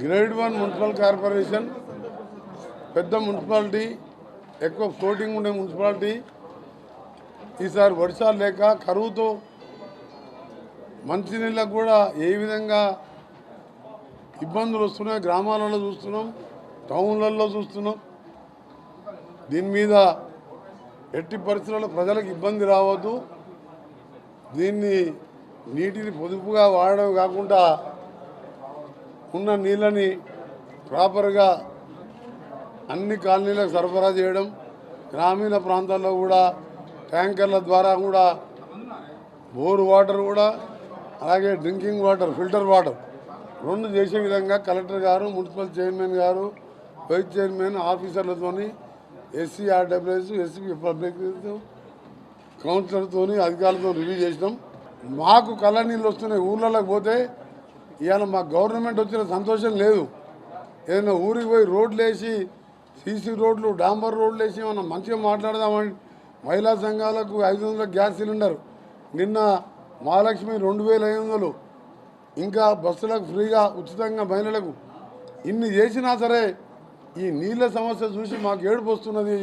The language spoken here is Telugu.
గ్రేడ్ వన్ మున్సిపల్ కార్పొరేషన్ పెద్ద మున్సిపాలిటీ ఎక్కువ ఫ్లోటింగ్ ఉండే మున్సిపాలిటీ. ఈసారి వర్షాలు లేక కరువుతో మంచినీళ్ళకు కూడా ఏ విధంగా ఇబ్బందులు వస్తున్నాయి గ్రామాలలో చూస్తున్నాం టౌన్లలో చూస్తున్నాం. దీని మీద ఎట్టి పరిస్థితుల్లో ప్రజలకు ఇబ్బంది రావద్దు. దీన్ని నీటిని పొదుపుగా వాడడం కాకుండా ఉన్న నీళ్ళని ప్రాపర్గా అన్ని కాలనీలకు సరఫరా చేయడం గ్రామీణ ప్రాంతాల్లో కూడా ట్యాంకర్ల ద్వారా కూడా బోర్ వాటర్ కూడా అలాగే డ్రింకింగ్ వాటర్ ఫిల్టర్ వాటర్ రెండు చేసే విధంగా కలెక్టర్ గారు మున్సిపల్ చైర్మన్ గారు వైస్ చైర్మన్ ఆఫీసర్లతోని ఎస్సీ ఆర్డబ్ల్యూఎస్ ఎస్సీ పబ్లిక్ కౌన్సిలర్తో అధికారులతో రివ్యూ చేసినాం. మాకు కళ్ళ నీళ్ళు వస్తున్నాయి. ఊళ్ళలోకి పోతే ఇవాళ మా గవర్నమెంట్ వచ్చిన సంతోషం లేదు. ఏదైనా ఊరికి పోయి రోడ్లు వేసి సీసీ రోడ్లు డాంబర్ రోడ్లు వేసి మనం మంచిగా మాట్లాడదామని మహిళా సంఘాలకు ఐదు వందల గ్యాస్ సిలిండర్. నిన్న మహాలక్ష్మి రెండు వేల ఐదు వందలు. ఇంకా బస్సులకు ఫ్రీగా ఉచితంగా మహిళలకు. ఇన్ని చేసినా సరే ఈ నీళ్ళ సమస్య చూసి మాకు ఏడుపు వస్తున్నది.